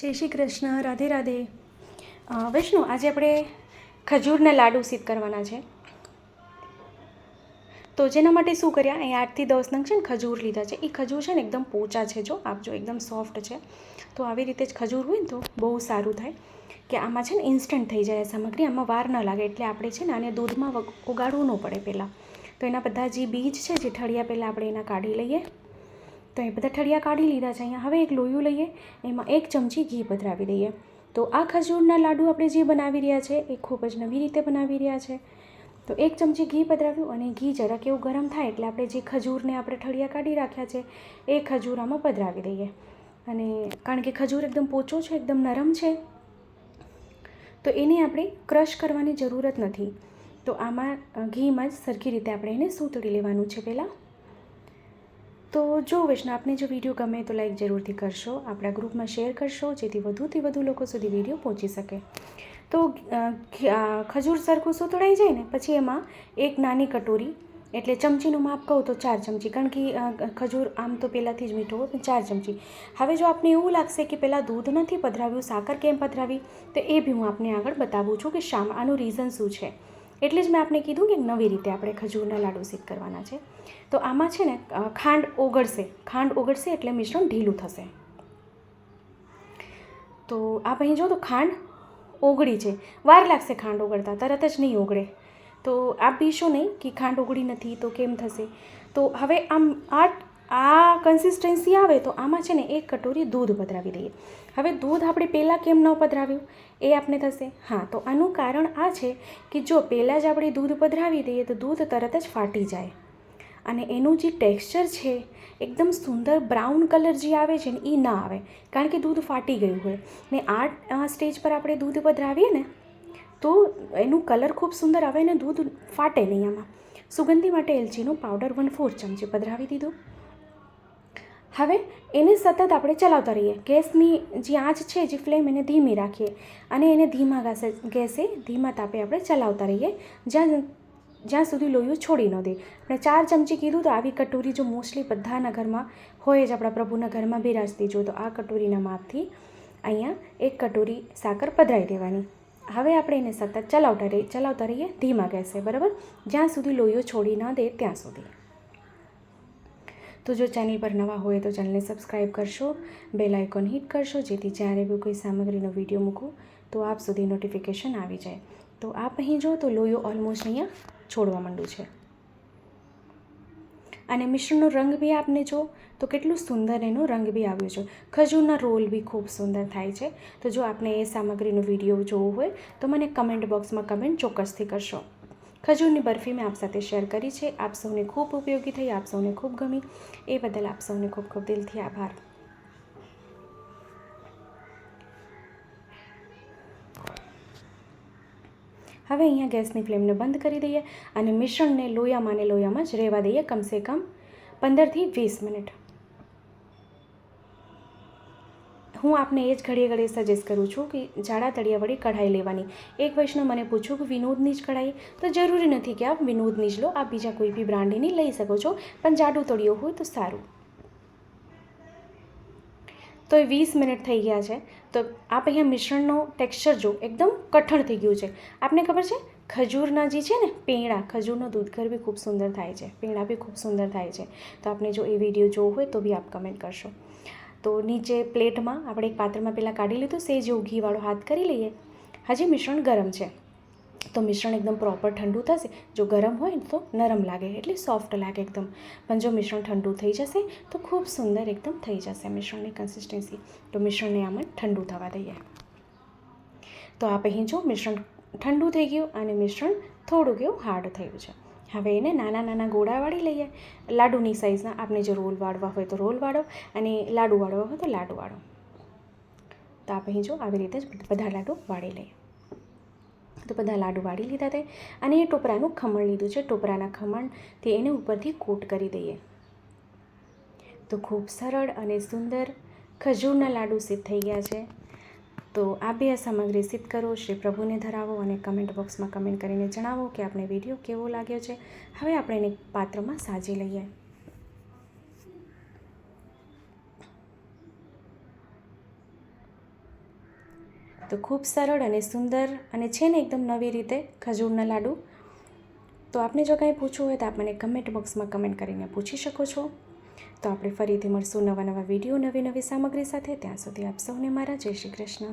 જય શ્રી કૃષ્ણ, રાધે રાધે. વૈષ્ણુ, આજે આપણે ખજૂરના લાડુ સિદ્ધ કરવાના છે. તો જેના માટે શું કર્યા? અહીંયા આઠથી દસ નંગ છે ને ખજૂર લીધા છે. એ ખજૂર છે ને એકદમ પોચા છે, જો. આપજો એકદમ સોફ્ટ છે. તો આવી રીતે જ ખજૂર હોય ને તો બહુ સારું થાય. કે આમાં છે ને ઇન્સ્ટન્ટ થઈ જાય સામગ્રી. આમાં વાર ન લાગે. એટલે આપણે છે ને આને દૂધમાં ઉગાડવું ન પડે પહેલાં. તો એના બધા જે બીજ છે, જે ઠળિયા પહેલાં આપણે એના કાઢી લઈએ. તો એ બધા ઠળિયા કાઢી લીધા છે. અહીંયા હવે એક લોયું લઈએ, એમાં એક ચમચી ઘી પધરાવી દઈએ. તો આ ખજૂરના લાડુ આપણે જે બનાવી રહ્યા છે, એ ખૂબ જ નવી રીતે બનાવી રહ્યા છે. તો એક ચમચી ઘી પધરાવ્યું અને ઘી જરાક એવું ગરમ થાય એટલે આપણે જે ખજૂરને આપણે ઠળિયા કાઢી રાખ્યા છે, એ ખજૂર આમાં પધરાવી દઈએ. અને કારણ કે ખજૂર એકદમ પોચો છે, એકદમ નરમ છે, તો એને આપણે ક્રશ કરવાની જરૂરત નથી. તો આમાં ઘીમાં જ સરખી રીતે આપણે એને સૂતળી લેવાનું છે પહેલાં. તો જો વૈષ્ણવ, આપને જો વીડિયો ગમે તો લાઈક જરૂરથી કરશો. આપણા ગ્રુપમાં શેર કરશો, જેથી વધુથી વધુ લોકો સુધી વીડિયો પહોંચી શકે. તો ખજૂર સરખું સુતળાઈ જાય ને, પછી એમાં એક નાની કટોરી, એટલે ચમચીનું માપ કહું તો ચાર ચમચી, કારણ કે ખજૂર આમ તો પહેલાંથી જ મીઠો હોય, પણ ચાર ચમચી. હવે જો આપને એવું લાગશે કે પહેલાં દૂધ નથી પધરાવ્યું, સાકર કેમ પધરાવી, તો એ બી હું આપને આગળ બતાવું છું કે શામ આનું રીઝન શું છે. એટલે જ મેં આપને કીધું કે નવી રીતે આપણે ખજૂરના લાડુ સિદ્ધ કરવાના છે. તો આમાં છે ને ખાંડ ઓગળશે. ખાંડ ઓગળશે એટલે મિશ્રણ ઢીલું થશે. તો આપ અહીં જો તો ખાંડ ઓગળી છે. વાર લાગશે ખાંડ ઓગળતા, તરત જ નહીં ઓગળે. તો આપ બીશો નહીં કે ખાંડ ઓગળી નથી તો કેમ થશે? તો હવે આમ આ આ કન્સિસ્ટન્સી આવે તો આમાં છે ને એક કટોરી દૂધ પધરાવી દઈએ. હવે દૂધ આપણે પહેલાં કેમ ન પધરાવ્યું? એ આપને થશે. હા, તો આનું કારણ આ છે કે જો પહેલાં જ આપણે દૂધ પધરાવી દઈએ તો દૂધ તરત જ ફાટી જાય. અને એનું જે ટેક્સચર છે, એકદમ સુંદર બ્રાઉન કલર જે આવે છે ને એ ના આવે. કારણ કે દૂધ ફાટી ગયું હોય. ને આ સ્ટેજ પર આપણે દૂધ પધરાવીએ ને, તો એનું કલર ખૂબ સુંદર આવે ને દૂધ ફાટે નહીં આમાં. સુગંધી માટે એલચીનો પાવડર વન ફોર ચમચી પધરાવી દીધું. હવે એને સતત આપણે ચલાવતા રહીએ. ગેસની જે આંચ છે, જે ફ્લેમ એને ધીમી રાખીએ અને એને ધીમા ગાસે, ગેસે ધીમા તાપે આપણે ચલાવતા રહીએ. જ્યાં જ્યાં સુધી લોહીઓ છોડી ન દે. આપણે ચાર ચમચી કીધું તો આવી કટોરી જો મોસ્ટલી બધાના ઘરમાં હોય જ, આપણા પ્રભુના ઘરમાં બિરાજતી. જો તો આ કટોરીના માપથી અહીંયા એક કટોરી સાકર પધરાવી દેવાની. હવે આપણે એને સતત ચલાવતા રહીએ ચલાવતા રહીએ ધીમા ગેસે, બરાબર? જ્યાં સુધી લોહીઓ છોડી ન દે, ત્યાં સુધી. તો જો ચેનલ પર નવા હોય તો ચેનલને સબસ્ક્રાઈબ કરશો, બેલ આઇકોન હિટ કરશો, જેથી જ્યારે બી કોઈ સામગ્રીનો વીડિયો મૂકું તો આપ સુધી નોટિફિકેશન આવી જાય. તો આપ અહીં જો તો લોહીઓ ઓલમોસ્ટ અહીંયા છોડવા માંડ્યું છે. અને મિશ્રણનો રંગ બી આપને જો, તો કેટલું સુંદર એનો રંગ બી આવ્યો છે. ખજૂરના રોલ બી ખૂબ સુંદર થાય છે. તો જો આપને એ સામગ્રીનો વીડિયો જોવો હોય તો મને કમેન્ટ બોક્સમાં કમેન્ટ ચોક્કસથી કરશો. ખજૂરની બરફી મેં આપ સાથે શેર કરી છે. આપ સૌને ખૂબ ઉપયોગી થઈ, આપ સૌને ખૂબ ગમી. એ બદલ આપ સૌને ખૂબ ખૂબ દિલથી આભાર. હવે અહીંયા ગેસની ફ્લેમને બંધ કરી દઈએ અને મિશ્રણને લોયામાં ને લોયામાં જ રહેવા દઈએ કમસે કમ પંદરથી વીસ મિનિટ. હું આપને એ જ ઘડીએ ઘડીએ સજેસ્ટ કરું છું કે જાડા તળિયાવાળી કઢાઈ લેવાની. એક વૈષ્ણવ મને પૂછ્યું કે વિનોદની જ કઢાઈ? તો જરૂરી નથી કે આપ વિનોદની જ લો, આપ બીજા કોઈ બી બ્રાન્ડની લઈ શકો છો, પણ જાડું તળિયું હોય તો સારું. તો એ વીસ મિનિટ થઈ ગયા છે. તો આપ અહીંયા મિશ્રણનો ટેક્સચર જો એકદમ કઠણ થઈ ગયું છે. આપને ખબર છે? ખજૂરના જે છે ને પેંડા, ખજૂરનો દૂધઘર બી ખૂબ સુંદર થાય છે, પેંડા બી ખૂબ સુંદર થાય છે. તો આપને જો એ વીડિયો જોવો હોય તો બી આપ કમેન્ટ કરશો. તો નીચે પ્લેટમાં આપણે એક પાત્રમાં પહેલાં કાઢી લીધું, સેજ જેવું ઘીવાળો હાથ કરી લઈએ. હજી મિશ્રણ ગરમ છે. તો મિશ્રણ એકદમ પ્રોપર ઠંડુ થશે. જો ગરમ હોય તો નરમ લાગે, એટલે સોફ્ટ લાગે એકદમ. પણ જો મિશ્રણ ઠંડુ થઈ જશે, તો ખૂબ સુંદર એકદમ થઈ જશે મિશ્રણની કન્સિસ્ટન્સી તો મિશ્રણને આમાં ઠંડુ થવા દઈએ. તો આપ અહીં જો મિશ્રણ ઠંડુ થઈ ગયું અને મિશ્રણ થોડુંક એવું હાર્ડ થયું છે. હવે એને નાના નાના ગોળા વાળી લઈએ. લાડુની સાઇઝના આપણે જો રોલ વાળવા હોય તો રોલ વાળો અને લાડુ વાળવા હોય તો લાડુ વાળો. તો આપ અહીં જો આવી રીતે જ બધા લાડુ વાળી લઈએ. તો બધા લાડુ વાળી લીધા તે. અને એ ટોપરાનું ખમણ લીધું છે. ટોપરાના ખમણથી એને ઉપરથી કોટ કરી દઈએ. તો ખૂબ સરળ અને સુંદર ખજૂરના લાડુ સિદ્ધ થઈ ગયા છે. તો આ બે સામગ્રી સિદ્ધ કરો, શ્રી પ્રભુને ધરાવો અને કમેન્ટ બોક્સમાં કમેન્ટ કરીને જણાવો કે આપણે વીડિયો કેવો લાગ્યો છે. હવે આપણે એને પાત્રમાં સાજી લઈએ. તો ખૂબ સરળ અને સુંદર અને છે ને એકદમ નવી રીતે ખજૂરના લાડુ. તો આપને જો કાંઈ પૂછવું હોય તો આપ મને કમેન્ટ બોક્સમાં કમેન્ટ કરીને પૂછી શકો છો. તો આપણે ફરીથી મળશું નવા નવા વીડિયો, નવી નવી સામગ્રી સાથે. ત્યાં સુધી આપ સૌને મારા જય શ્રી કૃષ્ણ.